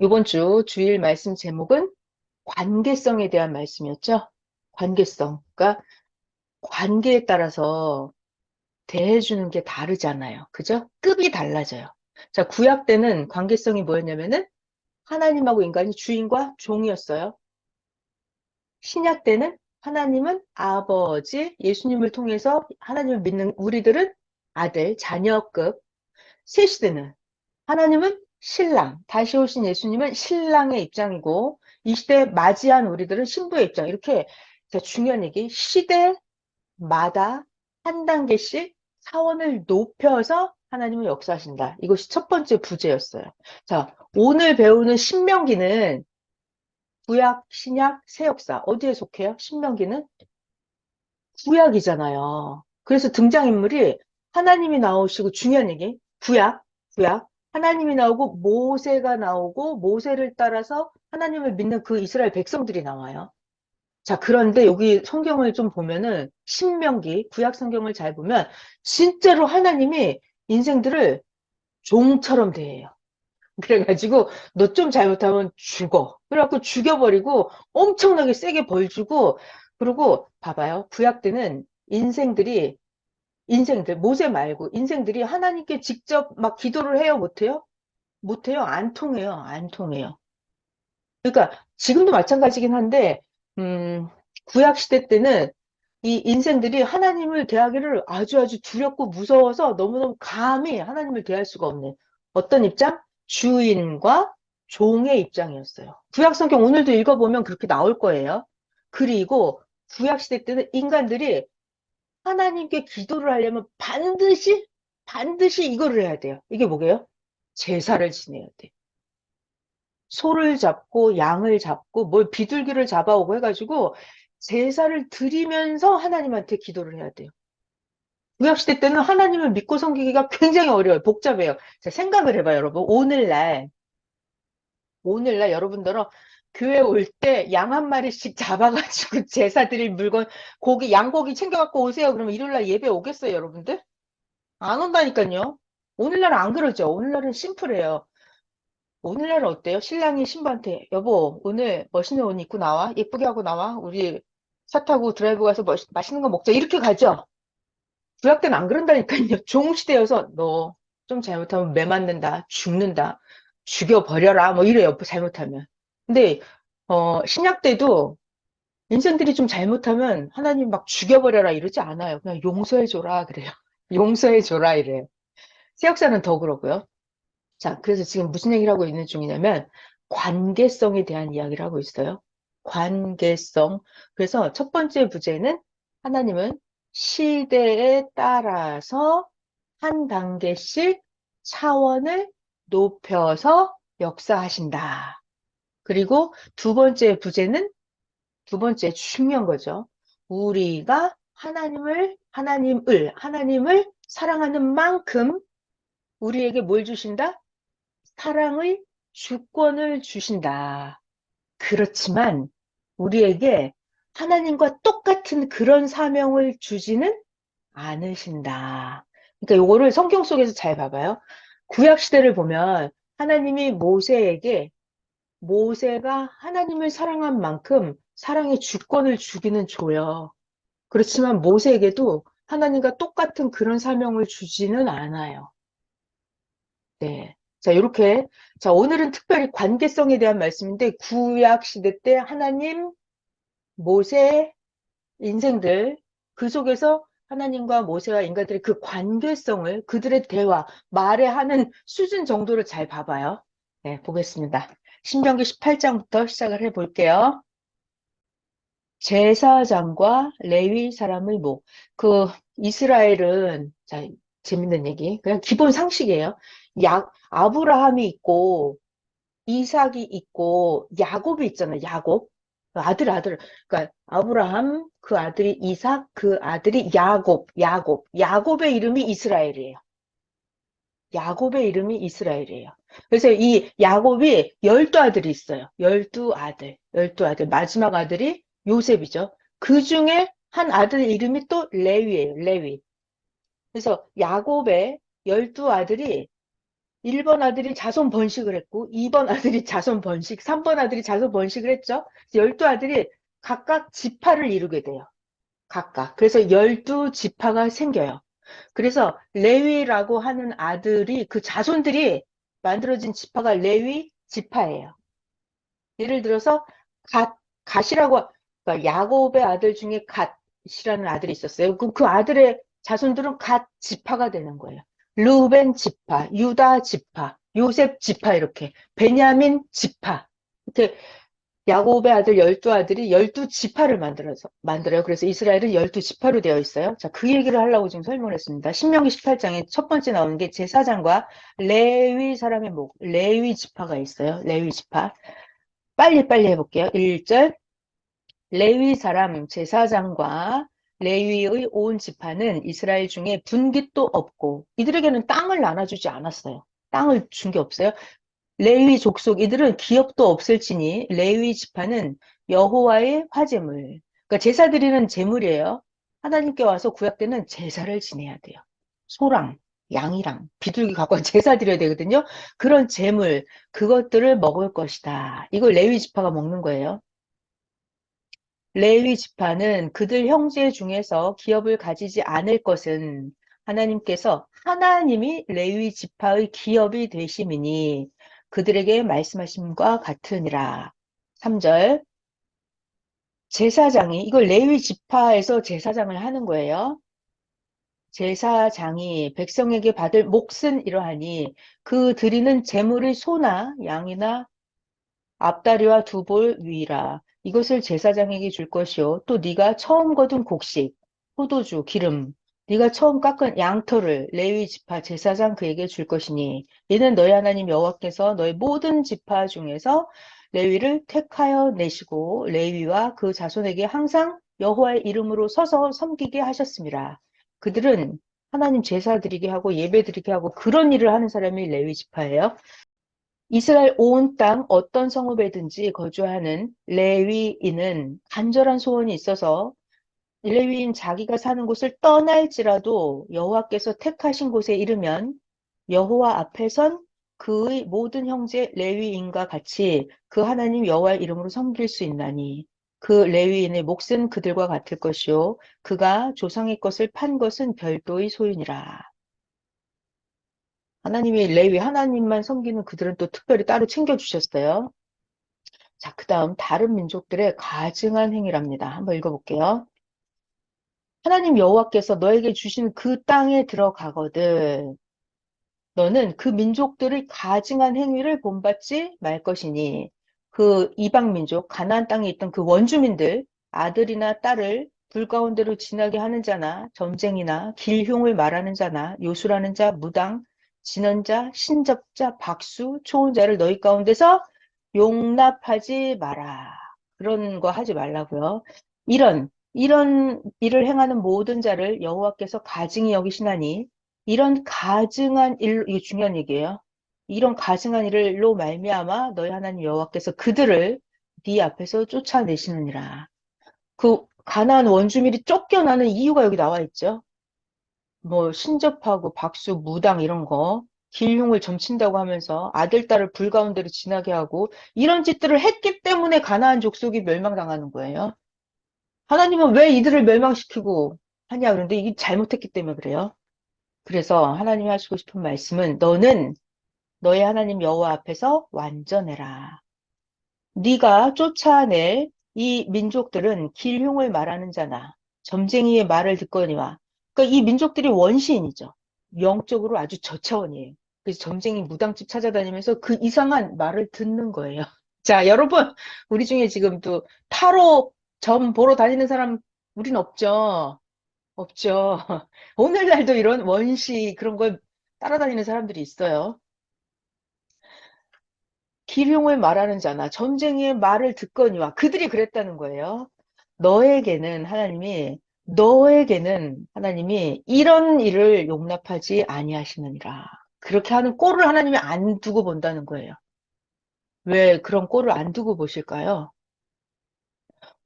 이번 주 주일 말씀 제목은 관계성에 대한 말씀이었죠. 관계성. 그러니까 관계에 따라서 대해주는 게 다르잖아요. 그죠? 급이 달라져요. 자, 구약 때는 관계성이 뭐였냐면은 하나님하고 인간이 주인과 종이었어요. 신약 때는 하나님은 아버지, 예수님을 통해서 하나님을 믿는 우리들은 아들, 자녀급. 새 시대는 하나님은 신랑, 다시 오신 예수님은 신랑의 입장이고 이 시대에 맞이한 우리들은 신부의 입장. 이렇게 중요한 얘기. 시대마다 한 단계씩 사원을 높여서 하나님은 역사하신다. 이것이 첫 번째 부제였어요. 자, 오늘 배우는 신명기는 구약, 신약, 새 역사 어디에 속해요? 신명기는 구약이잖아요. 그래서 등장인물이 하나님이 나오시고 중요한 얘기 구약, 구약 하나님이 나오고 모세가 나오고 모세를 따라서 하나님을 믿는 그 이스라엘 백성들이 나와요. 자, 그런데 여기 성경을 좀 보면은 신명기 구약 성경을 잘 보면 진짜로 하나님이 인생들을 종처럼 대해요. 그래가지고 너 좀 잘못하면 죽어. 그래갖고 죽여버리고 엄청나게 세게 벌 주고 그리고 봐봐요. 구약 때는 인생들이 인생들 모세 말고 인생들이 하나님께 직접 막 기도를 해요 못해요? 못해요 안 통해요 안 통해요. 그러니까 지금도 마찬가지긴 한데 음, 구약 시대 때는 이 인생들이 하나님을 대하기를 아주 아주 두렵고 무서워서 너무너무 감히 하나님을 대할 수가 없는 어떤 입장? 주인과 종의 입장이었어요. 구약 성경 오늘도 읽어보면 그렇게 나올 거예요. 그리고 구약 시대 때는 인간들이 하나님께 기도를 하려면 반드시 반드시 이거를 해야 돼요. 이게 뭐게요? 제사를 지내야 돼. 소를 잡고 양을 잡고 뭘 비둘기를 잡아오고 해가지고 제사를 드리면서 하나님한테 기도를 해야 돼요. 구약시대 때는 하나님을 믿고 섬기기가 굉장히 어려워요. 복잡해요. 자, 생각을 해봐요, 여러분. 오늘날, 오늘날 여러분들은 교회 올 때 양 한 마리씩 잡아가지고 제사 드릴 물건, 고기, 양고기 챙겨갖고 오세요. 그러면 일요일날 예배 오겠어요, 여러분들? 안 온다니까요. 오늘날은 안 그러죠. 오늘날은 심플해요. 오늘날은 어때요? 신랑이 신부한테 여보 오늘 멋있는 옷 입고 나와 예쁘게 하고 나와 우리 차 타고 드라이브 가서 멋, 맛있는 거 먹자 이렇게 가죠. 구약 때는 안 그런다니까요. 종시대여서 너 좀 잘못하면 매 맞는다 죽는다 죽여버려라 뭐 이래요 잘못하면 근데 어, 신약 때도 인생들이 좀 잘못하면 하나님 막 죽여버려라 이러지 않아요. 그냥 용서해줘라 그래요. 용서해줘라 이래요. 새 역사는 더 그러고요. 자, 그래서 지금 무슨 얘기를 하고 있는 중이냐면 관계성에 대한 이야기를 하고 있어요. 관계성. 그래서 첫 번째 부제는 하나님은 시대에 따라서 한 단계씩 차원을 높여서 역사하신다. 그리고 두 번째 부제는 두 번째 중요한 거죠. 우리가 하나님을 하나님을 하나님을 사랑하는 만큼 우리에게 뭘 주신다? 사랑의 주권을 주신다. 그렇지만 우리에게 하나님과 똑같은 그런 사명을 주지는 않으신다. 그러니까 요거를 성경 속에서 잘 봐봐요. 구약 시대를 보면 하나님이 모세에게 모세가 하나님을 사랑한 만큼 사랑의 주권을 주기는 줘요. 그렇지만 모세에게도 하나님과 똑같은 그런 사명을 주지는 않아요. 네. 자, 이렇게. 자, 오늘은 특별히 관계성에 대한 말씀인데, 구약 시대 때 하나님, 모세, 인생들, 그 속에서 하나님과 모세와 인간들의 그 관계성을 그들의 대화, 말에 하는 수준 정도를 잘 봐봐요. 네, 보겠습니다. 신명기 18장부터 시작을 해 볼게요. 제사장과 레위 사람의 목. 그 이스라엘은 자, 재밌는 얘기. 그냥 기본 상식이에요. 야, 아브라함이 있고 이삭이 있고 야곱이 있잖아요. 야곱. 아들 아들. 그러니까 아브라함 그 아들이 이삭 그 아들이 야곱. 야곱. 야곱의 이름이 이스라엘이에요. 야곱의 이름이 이스라엘이에요. 그래서 이 야곱이 열두 아들이 있어요. 열두 아들. 열두 아들. 마지막 아들이 요셉이죠. 그 중에 한 아들 이름이 또 레위예요. 레위. 그래서 야곱의 열두 아들이 1번 아들이 자손 번식을 했고, 2번 아들이 자손 번식, 3번 아들이 자손 번식을 했죠. 12아들이 각각 지파를 이루게 돼요. 각각. 그래서 12지파가 생겨요. 그래서 레위라고 하는 아들이 그 자손들이 만들어진 지파가 레위 지파예요. 예를 들어서 갓, 갓이라고 그러니까 야곱의 아들 중에 갓이라는 아들이 있었어요. 그, 그 아들의 자손들은 갓 지파가 되는 거예요. 루벤 지파, 유다 지파, 요셉 지파 이렇게 베냐민 지파 이렇게 야곱의 아들 열두 아들이 열두 지파를 만들어서 만들어요. 그래서 이스라엘은 열두 지파로 되어 있어요. 자, 그 얘기를 하려고 지금 설명을 했습니다. 신명기 18장에 첫 번째 나오는 게 제사장과 레위 사람의 목, 레위 지파가 있어요. 레위 지파. 빨리 빨리 해볼게요. 1절. 레위 사람 제사장과 레위의 온 지파는 이스라엘 중에 분깃도 없고 이들에게는 땅을 나눠주지 않았어요. 땅을 준 게 없어요. 레위 족속 이들은 기업도 없을지니 레위 지파는 여호와의 화제물. 그러니까 제사 드리는 제물이에요. 하나님께 와서 구약 때는 제사를 지내야 돼요. 소랑 양이랑 비둘기 갖고 제사 드려야 되거든요. 그런 제물 그것들을 먹을 것이다. 이걸 레위 지파가 먹는 거예요. 레위 지파는 그들 형제 중에서 기업을 가지지 않을 것은 하나님께서 하나님이 레위 지파의 기업이 되심이니 그들에게 말씀하심과 같으니라. 3절 제사장이 이걸 레위 지파에서 제사장을 하는 거예요. 제사장이 백성에게 받을 몫은 이러하니 그 드리는 제물의 소나 양이나 앞다리와 두 볼 위라. 이것을 제사장에게 줄 것이요. 또 네가 처음 거둔 곡식, 포도주, 기름, 네가 처음 깎은 양털을 레위 지파 제사장 그에게 줄 것이니 이는 너희 하나님 여호와께서 너희 모든 지파 중에서 레위를 택하여 내시고 레위와 그 자손에게 항상 여호와의 이름으로 서서 섬기게 하셨습니다. 그들은 하나님 제사 드리게 하고 예배 드리게 하고 그런 일을 하는 사람이 레위 지파예요. 이스라엘 온 땅 어떤 성읍에든지 거주하는 레위인은 간절한 소원이 있어서 레위인 자기가 사는 곳을 떠날지라도 여호와께서 택하신 곳에 이르면 여호와 앞에선 그의 모든 형제 레위인과 같이 그 하나님 여호와의 이름으로 섬길 수 있나니 그 레위인의 몫은 그들과 같을 것이요 그가 조상의 것을 판 것은 별도의 소유니라. 하나님이 레위 하나님만 섬기는 그들은 또 특별히 따로 챙겨주셨어요. 자, 그 다음 다른 민족들의 가증한 행위랍니다. 한번 읽어볼게요. 하나님 여호와께서 너에게 주신 그 땅에 들어가거든. 너는 그 민족들의 가증한 행위를 본받지 말 것이니 그 이방 민족 가나안 땅에 있던 그 원주민들 아들이나 딸을 불 가운데로 지나게 하는 자나 점쟁이나 길흉을 말하는 자나 요술하는 자 무당 진언자 신접자 박수 초혼자를 너희 가운데서 용납하지 마라. 그런 거 하지 말라고요. 이런 이런 일을 행하는 모든 자를 여호와께서 가증히 여기시나니 이런 가증한 일, 이게 중요한 얘기예요. 이런 가증한 일로 말미암아 너희 하나님 여호와께서 그들을 네 앞에서 쫓아내시느니라. 그 가나안 원주민이 쫓겨나는 이유가 여기 나와 있죠. 뭐 신접하고 박수, 무당 이런 거 길흉을 점친다고 하면서 아들, 딸을 불 가운데로 지나게 하고 이런 짓들을 했기 때문에 가나안 족속이 멸망당하는 거예요. 하나님은 왜 이들을 멸망시키고 하냐 그런데 이게 잘못했기 때문에 그래요. 그래서 하나님이 하시고 싶은 말씀은 너는 너의 하나님 여호와 앞에서 완전해라. 네가 쫓아낼 이 민족들은 길흉을 말하는 자나 점쟁이의 말을 듣거니와 그러니까 이 민족들이 원시인이죠. 영적으로 아주 저차원이에요. 그래서 점쟁이 무당집 찾아다니면서 그 이상한 말을 듣는 거예요. 자, 여러분, 우리 중에 지금 또 타로 점 보러 다니는 사람 우린 없죠. 없죠. 오늘날도 이런 원시 그런 걸 따라다니는 사람들이 있어요. 기룡을 말하는 자나 점쟁이의 말을 듣거니와 그들이 그랬다는 거예요. 너에게는 하나님이 너에게는 하나님이 이런 일을 용납하지 아니하시느니라. 그렇게 하는 꼴을 하나님이 안 두고 본다는 거예요. 왜 그런 꼴을 안 두고 보실까요?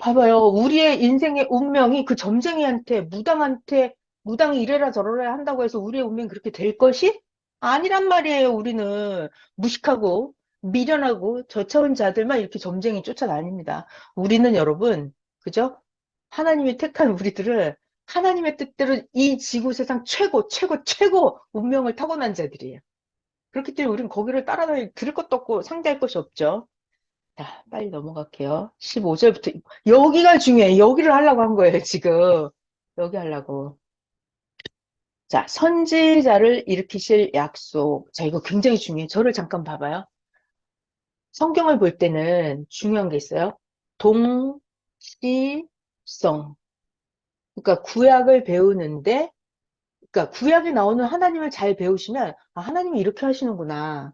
봐봐요. 우리의 인생의 운명이 그 점쟁이한테, 무당한테, 무당이 이래라 저래라 한다고 해서 우리의 운명이 그렇게 될 것이 아니란 말이에요. 우리는 무식하고 미련하고 저차원 자들만 이렇게 점쟁이 쫓아다닙니다. 우리는 여러분, 그죠? 하나님이 택한 우리들을 하나님의 뜻대로 이 지구 세상 최고, 최고, 최고 운명을 타고난 자들이에요. 그렇기 때문에 우리는 거기를 따라다닐 들을 것도 없고 상대할 것이 없죠. 자, 빨리 넘어갈게요. 15절부터 여기가 중요해. 여기를 하려고 한 거예요, 지금. 여기 하려고. 자, 선지자를 일으키실 약속. 자, 이거 굉장히 중요해요. 저를 잠깐 봐봐요. 성경을 볼 때는 중요한 게 있어요. 동시성. 그러니까 구약을 배우는데, 그러니까 구약에 나오는 하나님을 잘 배우시면, 아, 하나님이 이렇게 하시는구나.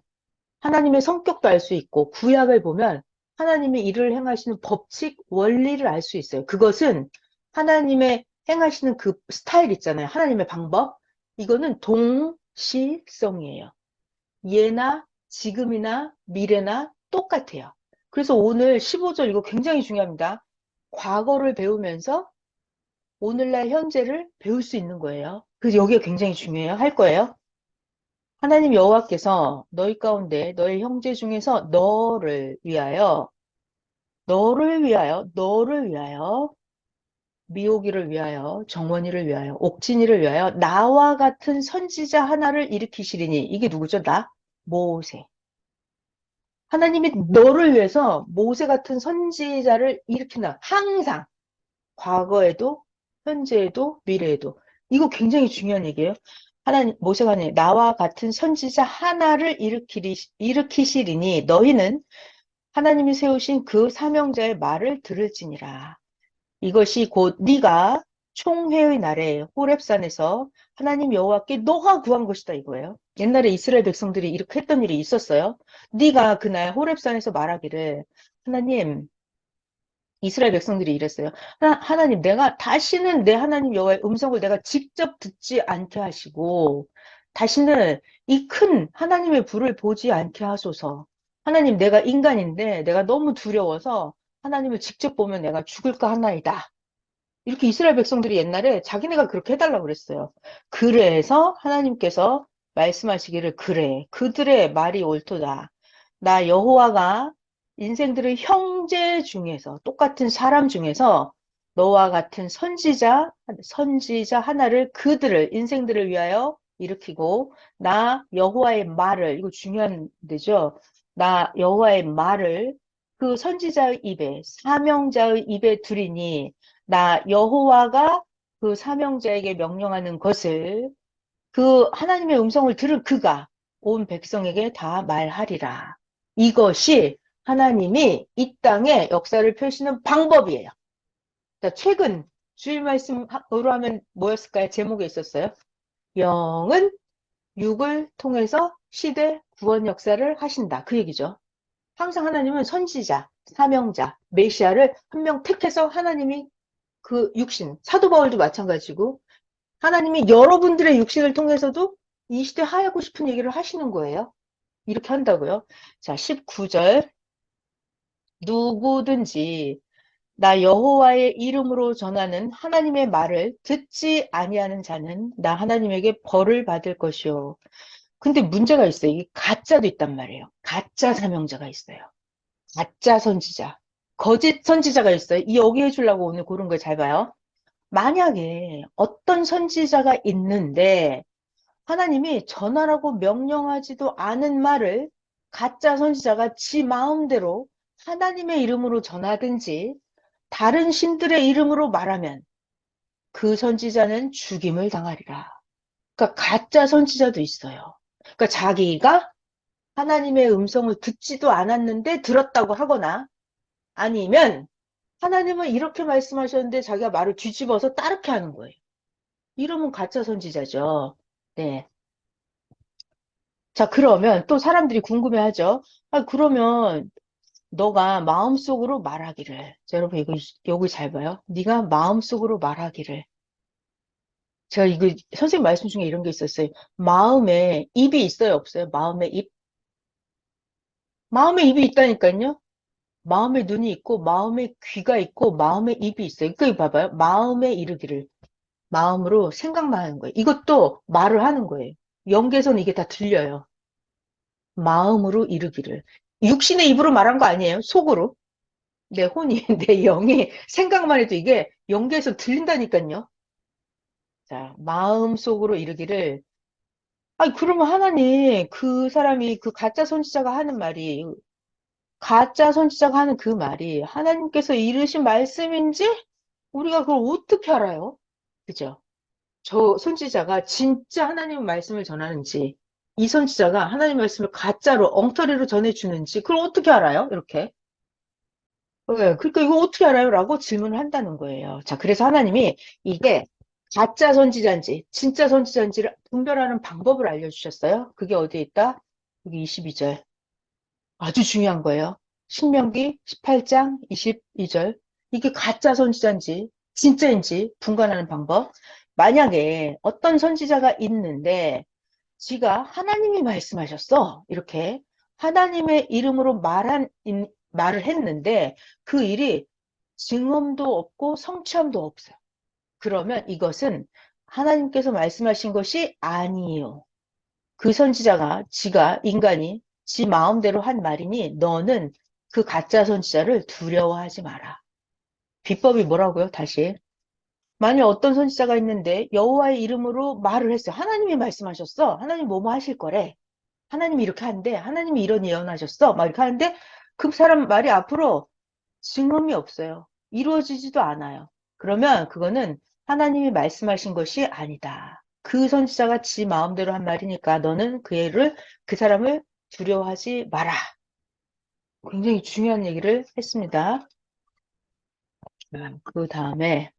하나님의 성격도 알 수 있고, 구약을 보면 하나님의 일을 행하시는 법칙, 원리를 알 수 있어요. 그것은 하나님의 행하시는 그 스타일 있잖아요. 하나님의 방법. 이거는 동시성이에요. 예나 지금이나 미래나 똑같아요. 그래서 오늘 15절 이거 굉장히 중요합니다. 과거를 배우면서 오늘날 현재를 배울 수 있는 거예요. 그래서 여기가 굉장히 중요해요. 할 거예요. 하나님 여호와께서 너희 가운데 너희 형제 중에서 너를 위하여 너를 위하여 너를 위하여 미오기를 위하여 정원이를 위하여 옥진이를 위하여 나와 같은 선지자 하나를 일으키시리니 이게 누구죠? 나 모세. 하나님이 너를 위해서 모세 같은 선지자를 일으킨다. 항상 과거에도 현재에도 미래에도 이거 굉장히 중요한 얘기예요. 하나님 모세가 네 나와 같은 선지자 하나를 일으키리, 일으키시리니 너희는 하나님이 세우신 그 사명자의 말을 들을지니라. 이것이 곧 네가 총회의 날에 호렙산에서 하나님 여호와께 너가 구한 것이다 이거예요. 옛날에 이스라엘 백성들이 이렇게 했던 일이 있었어요. 네가 그날 호렙산에서 말하기를 하나님 이스라엘 백성들이 이랬어요. 하나, 님 내가 다시는 내 하나님 여호와의 음성을 내가 직접 듣지 않게 하시고 다시는 이 큰 하나님의 불을 보지 않게 하소서. 하나님 내가 인간인데 내가 너무 두려워서 하나님을 직접 보면 내가 죽을까 하나이다. 이렇게 이스라엘 백성들이 옛날에 자기네가 그렇게 해달라고 그랬어요. 그래서 하나님께서 말씀하시기를 그래 그들의 말이 옳도다. 나 여호와가 인생들의 형제 중에서 똑같은 사람 중에서 너와 같은 선지자 선지자 하나를 그들을 인생들을 위하여 일으키고 나 여호와의 말을 이거 중요한 데죠. 나 여호와의 말을 그 선지자의 입에 사명자의 입에 두리니 나 여호와가 그 사명자에게 명령하는 것을 그 하나님의 음성을 들은 그가 온 백성에게 다 말하리라. 이것이 하나님이 이 땅에 역사를 펼치는 방법이에요. 자, 최근 주일 말씀으로 하면 뭐였을까요? 제목에 있었어요. 영은 육을 통해서 시대 구원 역사를 하신다. 그 얘기죠. 항상 하나님은 선지자, 사명자, 메시아를 한 명 택해서 하나님이 그 육신, 사도 바울도 마찬가지고 하나님이 여러분들의 육신을 통해서도 이 시대 하고 싶은 얘기를 하시는 거예요. 이렇게 한다고요. 자, 19절 누구든지 나 여호와의 이름으로 전하는 하나님의 말을 듣지 아니하는 자는 나 하나님에게 벌을 받을 것이요. 근데 문제가 있어요. 이게 가짜도 있단 말이에요. 가짜 사명자가 있어요. 가짜 선지자. 거짓 선지자가 있어요. 이 여기 해 주려고 오늘 고른 걸 잘 봐요. 만약에 어떤 선지자가 있는데 하나님이 전하라고 명령하지도 않은 말을 가짜 선지자가 지 마음대로 하나님의 이름으로 전하든지 다른 신들의 이름으로 말하면 그 선지자는 죽임을 당하리라. 그러니까 가짜 선지자도 있어요. 그러니까 자기가 하나님의 음성을 듣지도 않았는데 들었다고 하거나 아니면 하나님은 이렇게 말씀하셨는데 자기가 말을 뒤집어서 따르게 하는 거예요. 이러면 가짜 선지자죠. 네. 자, 그러면 또 사람들이 궁금해 하죠. 아, 그러면 너가 마음속으로 말하기를. 자, 여러분 이거 여기 잘 봐요. 네가 마음속으로 말하기를. 제가 이거 선생님 말씀 중에 이런 게 있었어요. 마음에 입이 있어요, 없어요? 마음에 입. 마음에 입이 있다니까요. 마음에 눈이 있고 마음에 귀가 있고 마음에 입이 있어요. 그러니까 봐봐요. 마음에 이르기를 마음으로 생각만 하는 거예요. 이것도 말을 하는 거예요. 영계에서는 이게 다 들려요. 마음으로 이르기를. 육신의 입으로 말한 거 아니에요. 속으로. 내 혼이, 내 영이 생각만 해도 이게 영계에서 들린다니까요. 자, 마음속으로 이르기를 아니 그러면 하나님 그 사람이 그 가짜 선지자가 하는 말이 가짜 선지자가 하는 그 말이 하나님께서 이르신 말씀인지 우리가 그걸 어떻게 알아요? 그죠? 저 선지자가 진짜 하나님 말씀을 전하는지 이 선지자가 하나님 말씀을 가짜로 엉터리로 전해주는지 그걸 어떻게 알아요? 이렇게. 네, 그러니까 이거 어떻게 알아요? 라고 질문을 한다는 거예요. 자, 그래서 하나님이 이게 가짜 선지자인지 진짜 선지자인지를 분별하는 방법을 알려주셨어요. 그게 어디에 있다? 여기 22절. 아주 중요한 거예요. 신명기 18장 22절. 이게 가짜 선지자인지 진짜인지 분간하는 방법. 만약에 어떤 선지자가 있는데 지가 하나님이 말씀하셨어. 이렇게 하나님의 이름으로 말한 인- 말을 했는데 그 일이 증언도 없고 성취함도 없어요. 그러면 이것은 하나님께서 말씀하신 것이 아니에요. 그 선지자가 지가 인간이 지 마음대로 한 말이니 너는 그 가짜 선지자를 두려워하지 마라. 비법이 뭐라고요? 다시. 만약 어떤 선지자가 있는데 여호와의 이름으로 말을 했어요. 하나님이 말씀하셨어. 하나님 뭐뭐 하실 거래. 하나님이 이렇게 하는데 하나님이 이런 예언하셨어. 막 이렇게 하는데 그 사람 말이 앞으로 증언이 없어요. 이루어지지도 않아요. 그러면 그거는 하나님이 말씀하신 것이 아니다. 그 선지자가 지 마음대로 한 말이니까 너는 그 애를 그 사람을 두려워하지 마라. 굉장히 중요한 얘기를 했습니다. 그 다음에